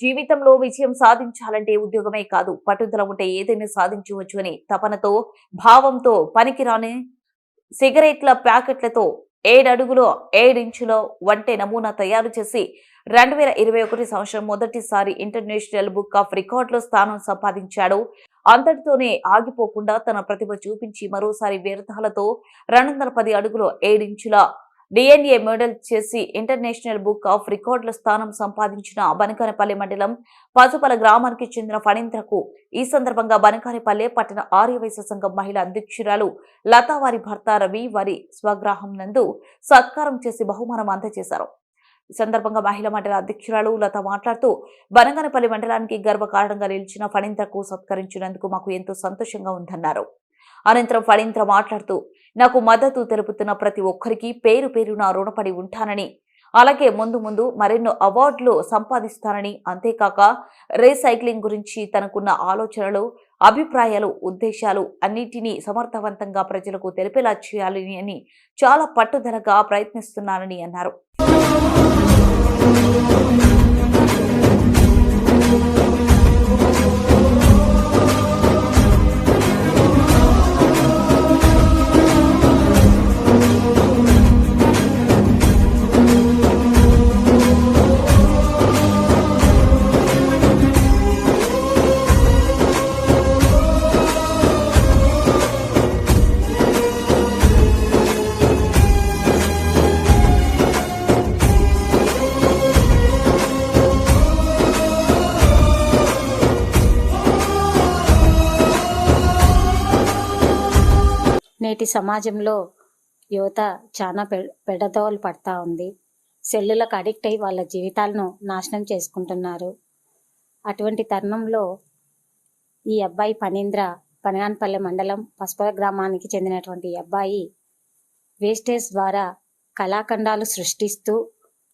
జీవితంలో విజయం సాధించాలంటే ఉద్యోగమే కాదు పట్టుదల ఉంటే ఏదైనా సాధించవచ్చు అని తపనతో భావంతో పనికిరాని సిగరెట్ల ప్యాకెట్లతో ఏడడుగులో ఏడించులో వంటే నమూనా తయారు చేసి రెండు వేల ఇరవై ఒకటి సంవత్సరం మొదటిసారి ఇంటర్నేషనల్ బుక్ ఆఫ్ రికార్డులో స్థానం సంపాదించాడు. అంతటితోనే ఆగిపోకుండా తన ప్రతిభ చూపించి మరోసారి వ్యర్థాలతో రెండు వందల పది అడుగులో ఏడించుల డిఎన్ఏ మెడల్ చేసి ఇంటర్నేషనల్ బుక్ ఆఫ్ రికార్డుల స్థానం సంపాదించిన బనకానపల్లి మండలం పసుపల గ్రామానికి చెందిన ఫణీంద్రకు ఈ సందర్భంగా బనకానపల్లె పట్టణ ఆర్యవైశ్య సంఘం మహిళా అధ్యక్షురాలు లతా వారి భర్త రవి వారి స్వగ్రాహం నందు సత్కారం చేసి బహుమానం అందజేశారు. ఈ సందర్భంగా మహిళా మండల అధ్యక్షురాలు లత మాట్లాడుతూ బనగానపల్లి మండలానికి గర్వకారణంగా నిలిచిన ఫణీంద్రకు సత్కరించినందుకు మాకు ఎంతో సంతోషంగా ఉందన్నారు. అనంతరం ఫణీంద్ర మాట్లాడుతూ నాకు మద్దతు తెలుపుతున్న ప్రతి ఒక్కరికి పేరు పేరున రుణపడి ఉంటానని అలాగే ముందు ముందు మరెన్నో అవార్డులు సంపాదిస్తానని అంతేకాక రీసైక్లింగ్ గురించి తనకున్న ఆలోచనలు అభిప్రాయాలు ఉద్దేశాలు అన్నిటినీ సమర్థవంతంగా ప్రజలకు తెలిపేలా చేయాలని అని చాలా పట్టుదలగా ప్రయత్నిస్తున్నానని అన్నారు. నేటి సమాజంలో యువత చాలా పె పెడదోలు పడతా ఉంది. సెల్లులకు అడిక్ట్ అయి వాళ్ళ జీవితాలను నాశనం చేసుకుంటున్నారు. అటువంటి తరుణంలో ఈ అబ్బాయి పనీంద్ర పనగానపల్లె మండలం పసుపల గ్రామానికి చెందినటువంటి అబ్బాయి వేస్టేజ్ ద్వారా కళాఖండాలు సృష్టిస్తూ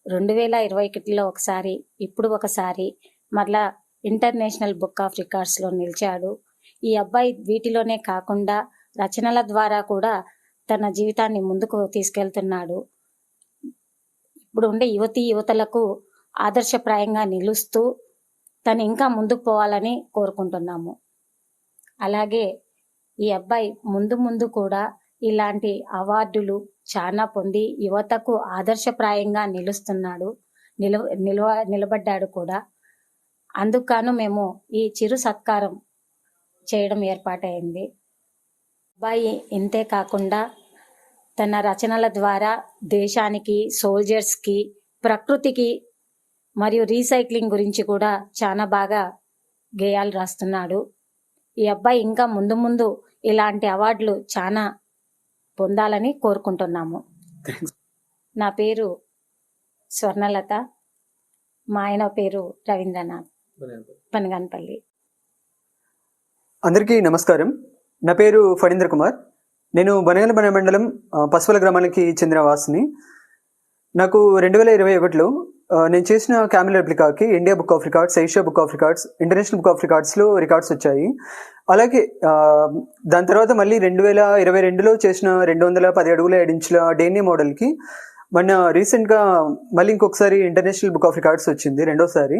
రెండు వేల ఇరవై ఒకటిలో ఒకసారి ఇప్పుడు ఒకసారి మరలా ఇంటర్నేషనల్ బుక్ ఆఫ్ రికార్డ్స్లో నిలిచాడు. ఈ అబ్బాయి వీటిలోనే కాకుండా రచనల ద్వారా కూడా తన జీవితాన్ని ముందుకు తీసుకెళ్తున్నాడు. ఇప్పుడు ఉండే యువతి యువతలకు ఆదర్శప్రాయంగా నిలుస్తూ తను ఇంకా ముందుకు పోవాలని కోరుకుంటున్నాము. అలాగే ఈ అబ్బాయి ముందు ముందు కూడా ఇలాంటి అవార్డులు చాలా పొంది యువతకు ఆదర్శప్రాయంగా నిలుస్తున్నాడు నిలవ నిలవ నిలబడ్డాడు కూడా. అందుకు మేము ఈ చిరు సత్కారం చేయడం ఏర్పాటైంది అబ్బాయి ఇంతే కాకుండా తన రచనల ద్వారా దేశానికి సోల్జర్స్కి ప్రకృతికి మరియు రీసైక్లింగ్ గురించి కూడా చాలా బాగా గేయాలు రాస్తున్నాడు. ఈ అబ్బాయి ఇంకా ముందు ముందు ఇలాంటి అవార్డులు చాలా పొందాలని కోరుకుంటున్నాము. నా పేరు స్వర్ణలత. మా ఆయన పేరు రవీంద్రనాథ్. పనగానపల్లి. అందరికీ నమస్కారం. నా పేరు ఫణీంద్ర కుమార్. నేను బనగలబన మండలం పశువుల పసుపుల గ్రామానికి చెందిన వాసిని. నాకు రెండు వేల ఇరవై ఒకటిలో నేను చేసిన camel రెప్లికాకి India book of records Asia book of records international book of రికార్డ్స్లో records వచ్చాయి. అలాగే దాని తర్వాత మళ్ళీ రెండు వేల ఇరవై రెండులో చేసిన రెండు వందల పది అడుగుల ఏడించుల డేనే మోడల్కి మొన్న రీసెంట్గా మళ్ళీ ఇంకొకసారి ఇంటర్నేషనల్ బుక్ ఆఫ్ రికార్డ్స్ వచ్చింది రెండోసారి.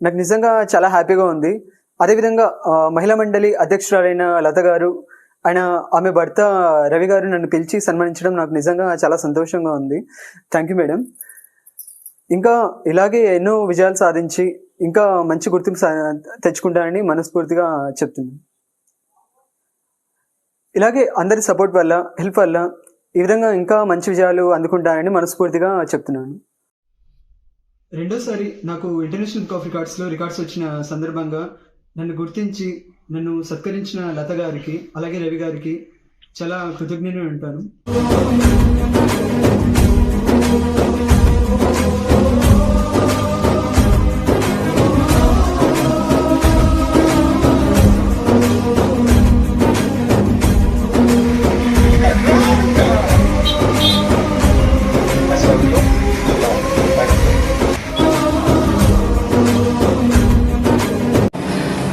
నాకు నిజంగా చాలా హ్యాపీగా ఉంది. అదేవిధంగా మహిళా మండలి అధ్యక్షురాలైన లత గారు ఆయన ఆమె భర్త రవి గారు నన్ను పిలిచి సన్మానించడం నాకు నిజంగా చాలా సంతోషంగా ఉంది. థ్యాంక్ యూ మేడం ఇంకా ఇలాగే ఎన్నో విజయాలు సాధించి ఇంకా మంచి గుర్తింపు సా- తెచ్చుకుంటానని మనస్ఫూర్తిగా చెప్తుంది ఇలాగే అందరి సపోర్ట్ వల్ల హెల్ప్ వల్ల ఈ విధంగా ఇంకా మంచి విజయాలు అందుకుంటానని మనస్ఫూర్తిగా చెప్తున్నాను. రెండోసారి నాకు ఇంటర్నేషనల్ కాఫీ కార్డ్స్లో రికార్డ్స్ వచ్చిన సందర్భంగా నన్ను గుర్తించి నన్ను సత్కరించిన లత గారికి అలాగే రవి గారికి చాలా కృతజ్ఞుని ఉంటాను.